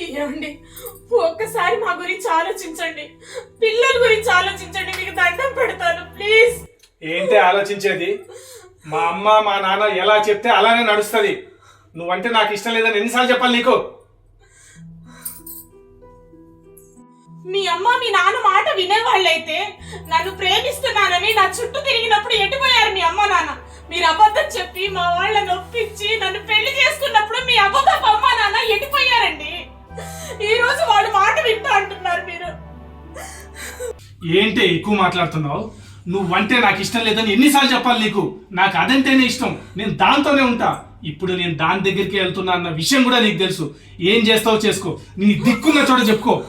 ఏమండి? ఒక్కసారి మా గురించి ఆలోచించండి. పిల్లల గురించి ఆలోచించండి. మీకు దండం పెడతాను. ప్లీజ్. ఏంటి ఆలోచించేది? మా అమ్మ మా నాన్న ఎలా చెప్తే అలానే నడుస్తుంది. నువ్వంటే నాకు ఇష్టం లేదని ఎన్నిసార్లు చెప్పాలి నీకు? మీ అమ్మ మీ నాన్న మాట వినేవాళ్ళైతే నన్ను ప్రేమిస్తున్నానని నా చుట్టూ తిరిగినప్పుడు ఎటుపోయారు మీ అమ్మ నాన్న? మీరు అబద్ధం చెప్పి మా వాళ్ళని ఏంటి ఎక్కువ మాట్లాడుతున్నావు? నువ్వంటే నాకు ఇష్టం లేదని ఎన్నిసార్లు చెప్పాలి నీకు? నాకు అదంటేనే ఇష్టం. నేను దాంతోనే ఉంటా. ఇప్పుడు నేను దాని దగ్గరికి వెళ్తున్నా అన్న విషయం కూడా నీకు తెలుసు. ఏం చేస్తావో చేసుకో. నీ దిక్కున్న చోట చెప్పుకో.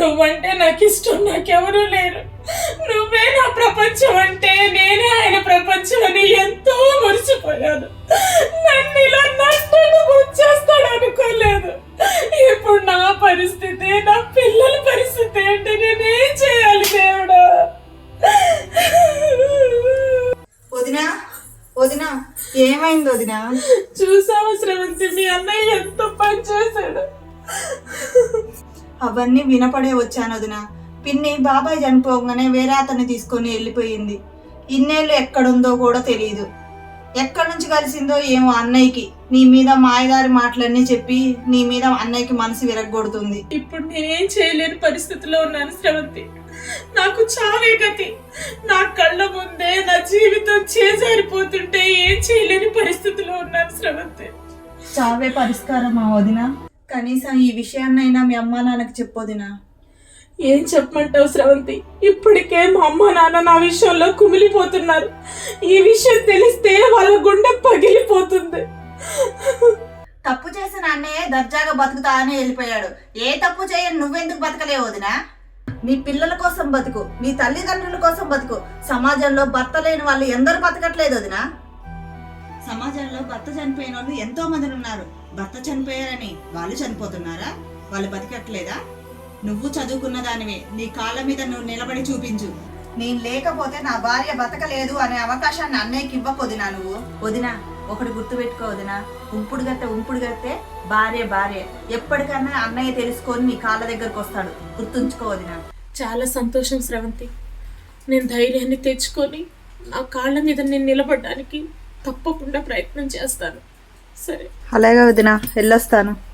నువ్వంటే నాకు ఇష్టం. నాకెవరూ లేరు. నువ్వే నా ప్రపంచం వదినా ఏమైంది వదినా? చూసావా శ్రవంతి? మీ అన్నయ్య ఎంతో పని చేశాడు. అవన్నీ వినపడే వచ్చాను వదినా. పిన్ని బాబాయ్ చనిపోగానే వేరే అతన్ని తీసుకొని వెళ్ళిపోయింది. ఇన్నేళ్ళు ఎక్కడుందో కూడా తెలియదు. ఎక్కడి నుంచి కలిసిందో ఏమో అన్నయ్యకి. నీ మీద మాయదారి మాటలన్నీ చెప్పి నీ మీద అన్నయ్యకి మనసు విరగొడుతుంది ఇప్పుడు నేనేం చేయలేని పరిస్థితిలో ఉన్నాను శ్రవంతి. నాకు చావే గతి. నా కళ్ళ ముందే నా జీవితం చేజారిపోతుంటే ఏం చేయలేని పరిస్థితిలో ఉన్నాను శ్రవంతి. చావే పరిష్కారం ఆ వదిన. కనీసం ఈ విషయాన్నైనా మీ అమ్మా నాన్నకి చెప్పొదినా ఏం చెప్పమంటావు శ్రవంతి ఇప్పటికే మా అమ్మ నాన్న నా విషయంలో కుమిలిపోతున్నారు. ఈ విషయం తెలిస్తే వాళ్ళ గుండె పగిలిపోతుంది. తప్పు చేసిన అన్నయ్య దర్జాగా బతుకుతా అని వెళ్ళిపోయాడు. ఏ తప్పు చేయని నువ్వెందుకు బతకలేవు వదినా? నీ పిల్లల కోసం బతుకు నీ తల్లిదండ్రుల కోసం బతుకు. సమాజంలో భర్త లేని వాళ్ళు ఎందరు బతకట్లేదు వదినా? సమాజంలో భర్త చనిపోయిన వాళ్ళు ఎంతో మంది ఉన్నారు. భర్త చనిపోయారని వాళ్ళు చనిపోతున్నారా? వాళ్ళు బతకట్లేదా? నువ్వు చదువుకున్న దానివే. నీ కాళ్ళ మీద నువ్వు నిలబడి చూపించు. నేను లేకపోతే నా భార్య బతకలేదు అనే అవకాశాన్ని అన్నయ్యకి ఇవ్వకు వదినా నువ్వు? వదినా ఒకటి గుర్తుపెట్టుకో వదినా. ఉంపుడు గట్టే ఉంపుడు గట్టే భార్య భార్య. ఎప్పటికన్నా అన్నయ్య తెలుసుకొని నీ కాళ్ళ దగ్గరకు వస్తాడు. గుర్తుంచుకో వదినా. చాలా సంతోషం శ్రవంతి నేను ధైర్యాన్ని తెచ్చుకొని నా కాళ్ళ మీద నేను నిలబడడానికి తప్పకుండా ప్రయత్నం చేస్తాను. సరే. అలాగే వదినా వెళ్ళొస్తాను.